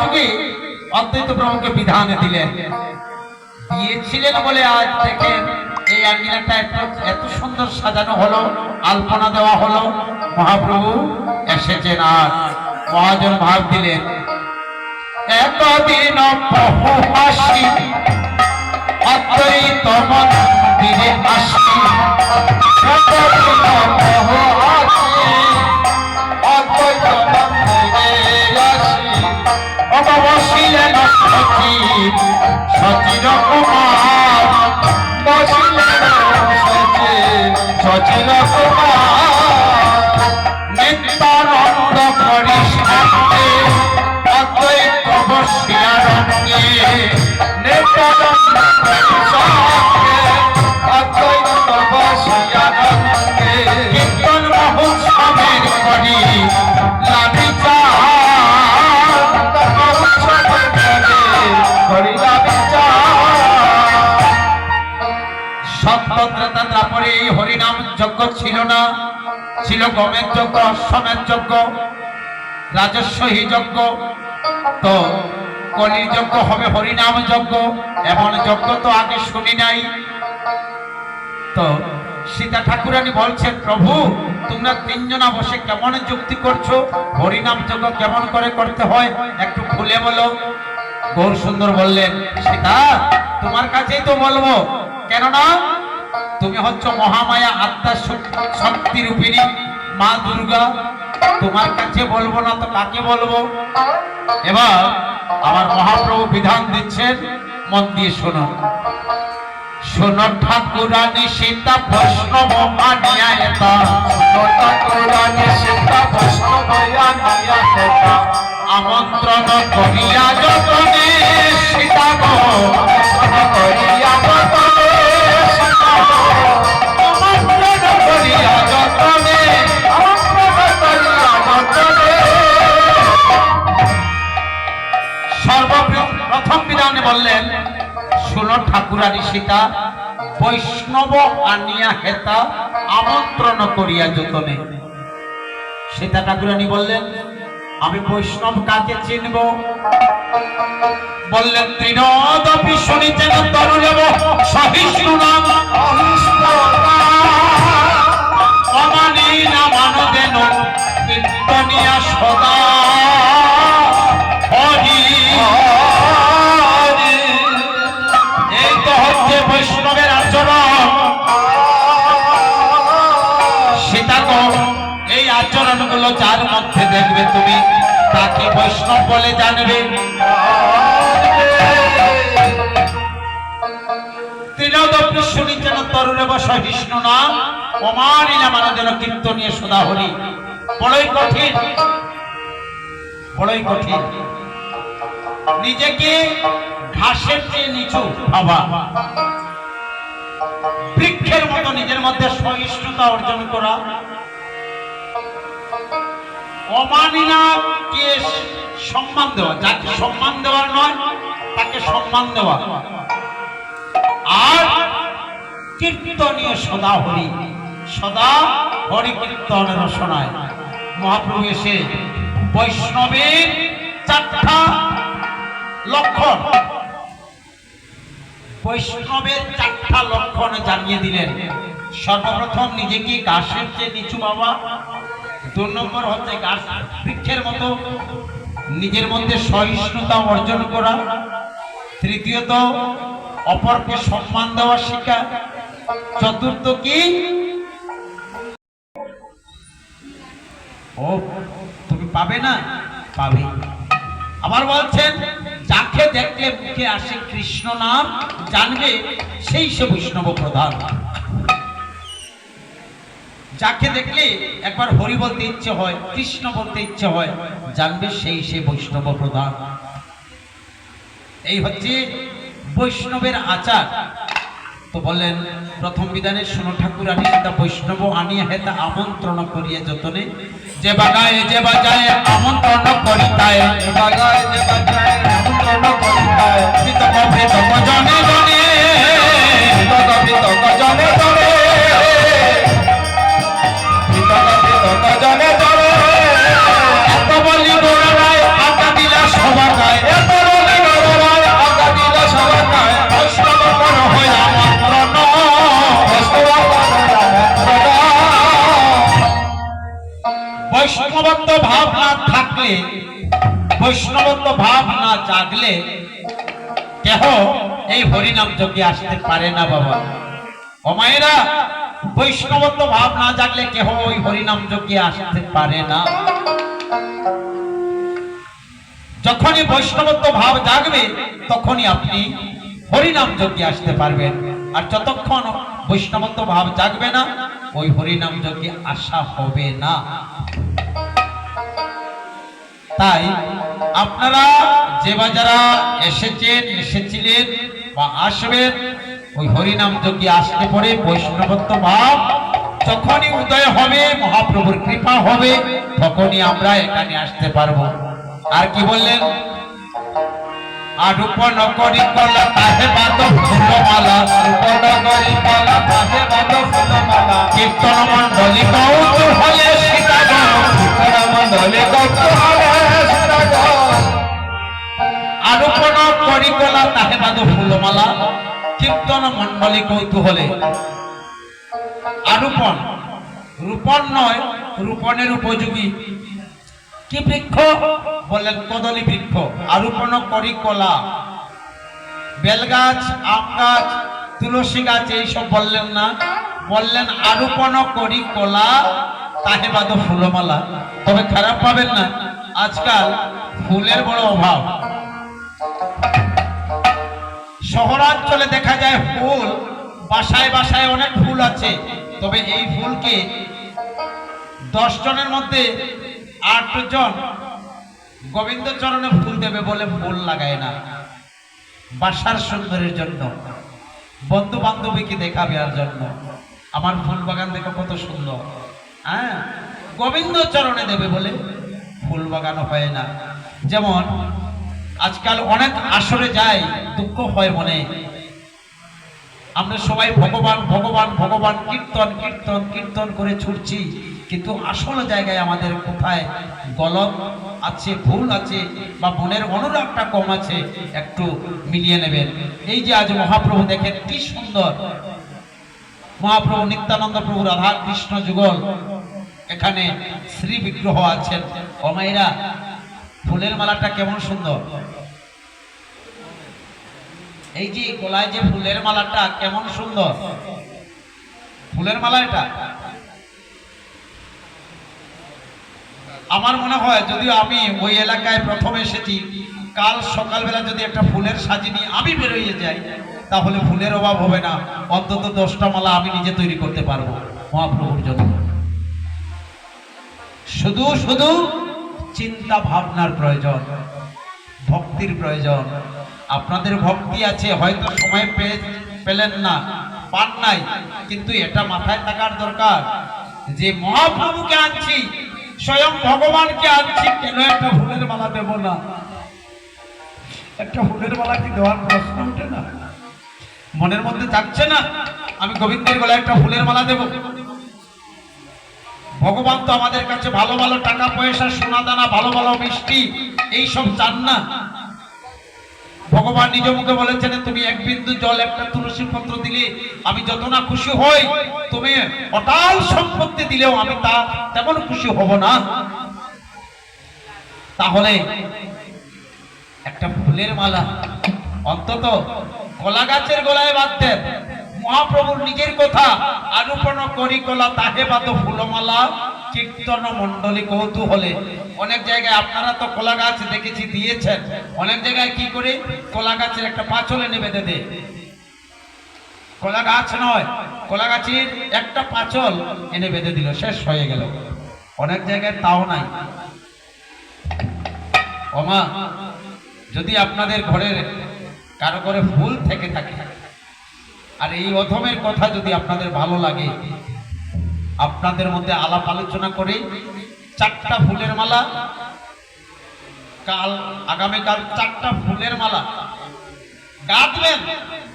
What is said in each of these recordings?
যুগে অদ্বৈত প্রভুকে বিধান দিলেন। দিয়েছিলেন বলে আজ থেকে এই আঙ্গিনাটা এত সুন্দর সাজানো হলো, আলপনা দেওয়া হলো, মহাপ্রভু এসেছেন আর মহাজন ভাব দিলেন, এতদিন অদ্বৈত আসি, এতদিন সচিব সচির কুমার সচিব কুমার। সত্যত্রতা তারপরে এই হরিনাম যজ্ঞ ছিল না। ছিল গমের যজ্ঞ অশ্বমের যজ্ঞ রাজস্বহী যজ্ঞ। তো কলির যজ্ঞ হবে, হরিনাম যজ্ঞ। এমন যজ্ঞ তো আগে শুনি নাই। তো সীতা ঠাকুরানী বলছেন, প্রভু, তোমরা তিনজনা বসে কেমন যুক্তি করছ? হরিনাম যজ্ঞ কেমন করে করতে হয়? একটু খুলে বলো। গৌর সুন্দর বললেন, সীতা, তোমার কাছেই তো বলব। কেননা তুমি হচ্ছ মহামায়া আত্মা শক্তি রূপিণী মা দুর্গা। তোমার কাছে বলব না তো কাকে বলব? এবার আমার মহাপ্রভু বিধান দিচ্ছেন মন দিয়ে শোনো। শোনো ঠাকুরানী সীতা প্রশ্ন সীতা আমন্ত্রণ করিয়া যতনে সীতা গো করিয়া সর্বপ্রথম বিধানে বললেন শুনো ঠাকুরানী সীতা, বৈষ্ণব আনিয়া হেতা আমন্ত্রণ করিয়া যতনে সীতা ঠাকুরানী বললেন, আমি বৈষ্ণব কাকে চিনব? বললেন তৃণদপি শুনিছেন তরুলেব সহিষ্ণু নাম অমানি না মানদেন সদা বলে জানবে। তৃণদপি শুনিছেন তরুণে বস বিষ্ণু নাম। অমানি না মানদেন কীর্তনীয় সদা হরি। বড়ই কঠিন। বড়ই কঠিন। নিজেকে নিচু ভাবা। বৃক্ষের মতো নিজের মধ্যে সহিষ্ণুতা অর্জন করা। অমানিনাকে সম্মান দেওয়া, যাকে সম্মান দেওয়ার নয়, তাকে সম্মান দেওয়া। আর কীর্তনীয় সদা হরি সদা হরি কীর্তন রসনায় মহাপ্রভু এসে বৈষ্ণবের চারটা লক্ষণ, বৈষ্ণবের চারটা লক্ষণ জানিয়ে দিলেন। সর্বপ্রথম নিজেকে গাছের চেয়ে নিচু বাবা? দু নম্বর হচ্ছে গাছ বৃক্ষের মতো। নিজের মধ্যে সহিষ্ণুতা অর্জন করা, তৃতীয়ত, অপরকে সম্মান দেওয়া শিখা চতুর্থ কি ও, তুমি পাবে না? পাবে। আবার বলছেন, যাকে দেখলে মুখে আসে কৃষ্ণ নাম, জানবে সেই সে বৈষ্ণব প্রধান। যাকে দেখলে একবার হরি বলতে ইচ্ছে হয় কৃষ্ণ বলতে ইচ্ছে হয় জানবে সেই সে বৈষ্ণব প্রধান। এই হচ্ছে বৈষ্ণবের আচার। তো বললেন প্রথম বিধানে শোনো ঠাকুর আনি সেটা বৈষ্ণব আনিয়া হেতা আমন্ত্রণ করিয়া যতনে। যে বাগায় যে বাজায় আমন্ত্রণ করিতায়। বাগায় যে বাজায় আমন্ত্রণ করিতায়। বৈষ্ণবত্ব ভাব না থাকলে বৈষ্ণবত্ব ভাব না জাগলে, কেহ এই হরিনাম যোগে আসতে পারে না বাবা। বৈষ্ণবত্ব ভাব না জাগলে কেহ ওই হরিনাম যোগে আসতে পারে না। যখনই বৈষ্ণবত্ব ভাব জাগবে, তখনই আপনি হরিনাম যোগে আসতে পারবেন। আর যতক্ষণ বৈষ্ণবত্ব ভাব জাগবে না, ওই হরিনাম যোগে আসা হবে না। তাই আপনারা যে বা যারা এসেছেন, এসেছিলেন বা আসবেন, ওই হরিনাম যোগী আসলে পরে বৈষ্ণবত্ব ভাব, যখনই উদয় হবে, মহাপ্রভুর কৃপা হবে, তখনই আমরা এখানে আসতে পারব। আর কি বললেন? আরূপ নকরি কলা তাহে বাদ ফুলমালা উপনগরী পাহে বাদ ফুলমালা। কীর্তন কৌতূহলে মন্ডলে কৌতূহলে আরোপণ করিকলা তাহে বাদ ফুলমালা। কীর্তন মণ্ডলী কৌতূহলে। আরোপণ রূপণ নয় রূপণের উপযোগী। কি বৃক্ষ? বললেন কদলী বৃক্ষ। আরোপণ করিকলা বেলগাছ, আম গাছ, তুলসী গাছ এইসব বললেন না। বললেন আরোপণ করি কলা, তাহে বাদ ফুলমালা। তবে খারাপ পাবেন না। আজকাল ফুলের বড় অভাব। শহরাঞ্চলে দেখা যায় ফুল, বাসায় বাসায় অনেক ফুল আছে। তবে এই ফুলকে দশ জনের মধ্যে আট জন গোবিন্দ চরণে ফুল দেবে বলে ফুল লাগায় না। বাসার সুন্দরের জন্য বন্ধু বান্ধবীকে দেখাবে আর জন্য। আমার ফুল বাগান দেখো কত সুন্দর। হ্যাঁ গোবিন্দ চরণে দেবে বলে ফুল বাগান হয় না। যেমন আজকাল অনেক আসরে যায়, দুঃখ হয় মনে। আমরা সবাই ভগবান ভগবান ভগবান, কীর্তন কীর্তন কীর্তন করে ছুটছি। কিন্তু আসল জায়গায় আমাদের কোথায়? গলত আছে, ভুল আছে, বা মনের অনুরাগটা কম আছে, একটু মিলিয়ে নেবেন। এই যে আজ মহাপ্রভু দেখেন, কি সুন্দর। মহাপ্রভু নিত্যানন্দ প্রভু রাধা কৃষ্ণ যুগল। এখানে শ্রী বিগ্রহ আছেন অমাইরা ফুলের মালাটা কেমন সুন্দর। এই যে গলায় যে ফুলের মালাটা কেমন সুন্দর। ফুলের মালা এটা। আমার মনে হয় যদিও আমি ওই এলাকায় প্রথম এসেছি, কাল সকালবেলা যদি একটা ফুলের সাজি নিয়ে আমি বেরোইয়ে যাই, তাহলে ফুলের অভাব হবে না। অন্তত দশটা মালা আমি নিজে তৈরি করতে পারব মহাপ্রভুর জন্য। শুধু শুধু চিন্তা ভাবনার প্রয়োজন, ভক্তির প্রয়োজন। আপনাদের ভক্তি আছে, হয়তো সময় পেয়ে পেলেন না, পান নাই, কিন্তু এটা মাথায় থাকার দরকার। যে মহাপ্রভুকে আনছি, স্বয়ং ভগবানকে আনছি, কেন একটা ফুলের মালা দেব না? একটা ফুলের মালা কি দেওয়ার প্রশ্ন ওঠে না? মনের মধ্যে যাচ্ছে না? আমি গোবিন্দের গলায় একটা ফুলের মালা দেব। ভগবান তো আমাদের কাছে ভালো ভালো টাকা, পয়সা সোনা দানা ভালো ভালো মিষ্টি, এইসব চান না। ভগবান নিজ মুখে বলেছেন, তুমি এক বিন্দু জল, একটা তুলসী পত্র দিলে আমি যত না খুশি হই, তুমি অটাল সম্পত্তি দিলেও আমি তা তেমন খুশি হব না। তাহলে একটা ফুলের মালা, অন্তত কলা গাছের গলায় বাঁধতেন। মহাপ্রভুর নিজের কথা আরোপণ করি কলা তাহে বাদ ফুলমালা। কীর্তন মন্ডলী কৌতূহলে। অনেক জায়গায় আপনারা তো কলা গাছ দেখেছি, দিয়েছেন। অনেক জায়গায় কি করে? কলা গাছের একটা পাঁচলে নেবে দে। কলা গাছ নয়, কলা গাছের একটা পাচল এনে বেঁধে দিল, শেষ হয়ে গেল। অনেক জায়গায় তাও নাই। ওমা, যদি আপনাদের ঘরের কারও ঘরে ফুল থেকে থাকে আর এই অধমের কথা যদি আপনাদের ভালো লাগে, আপনাদের মধ্যে আলাপ আলোচনা করে চারটা ফুলের মালা, কাল আগামীকাল চারটা ফুলের মালা গাঁথবেন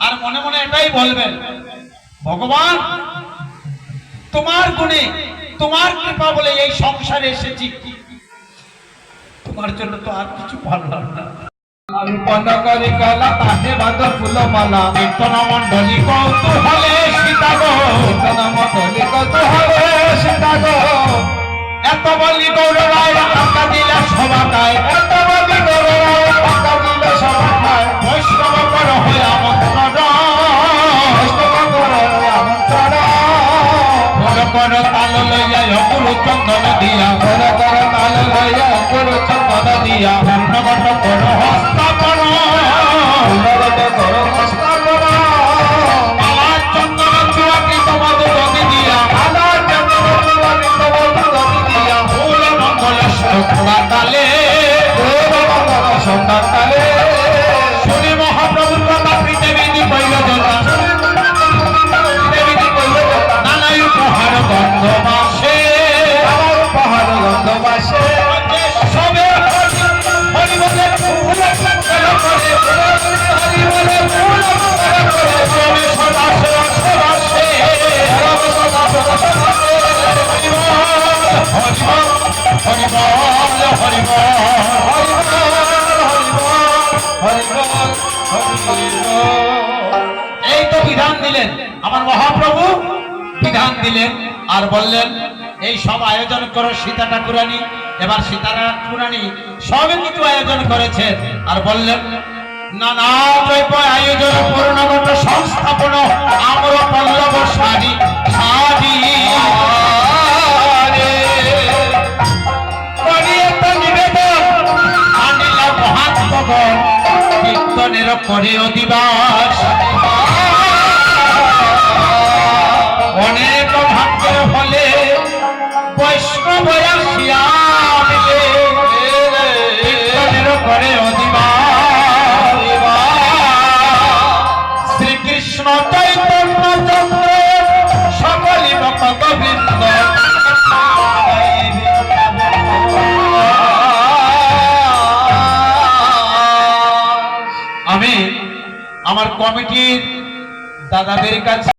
আর মনে মনে এটাই বলবেন, ভগবান, তোমার গুণে, তোমার কৃপা বলে এই সংসারে এসেছি। তোমার জন্য তো আর কিছু পারলাম না। অর্পণ করি কলা তাহে বাঁধ ফুলমালা কীর্তন মন্ডলী কৌতূহলে সীতা গো কীর্তন মণ্ডলী কত সীতা গো এত বলি গৌরবায় টাকা দিলে সবাকায় এত বলি গৌরব টাকা দিল সবাই বৈষ্ণব কর হয়ে আমন্ত্রণ আমন্ত্রণ কর কর তাল লইয়া অকুরু চন্দন দিয়া কর কর চন্দন দিয়া। পূর্ণগত কর হস্তাপন। পুনরত কর মস্তাপন আমার চন্দন চুয়াকি তোমাদের গতি দিয়া। আদার চন্দন চুয়ানি তোমার গতি দিয়া। ফুল মঙ্গল শোভা এই তো বিধান দিলেন। আমার মহাপ্রভু বিধান দিলেন আর বললেন, এই সব আয়োজন করো সীতা ঠাকুরানী। এবার সীতা ঠাকুরানী সবে কিছু আয়োজন করেছেন। আর বললেন নানা দ্রব্য করে অধিবাস। আমি আমার কমিটির দাদাদের কাছে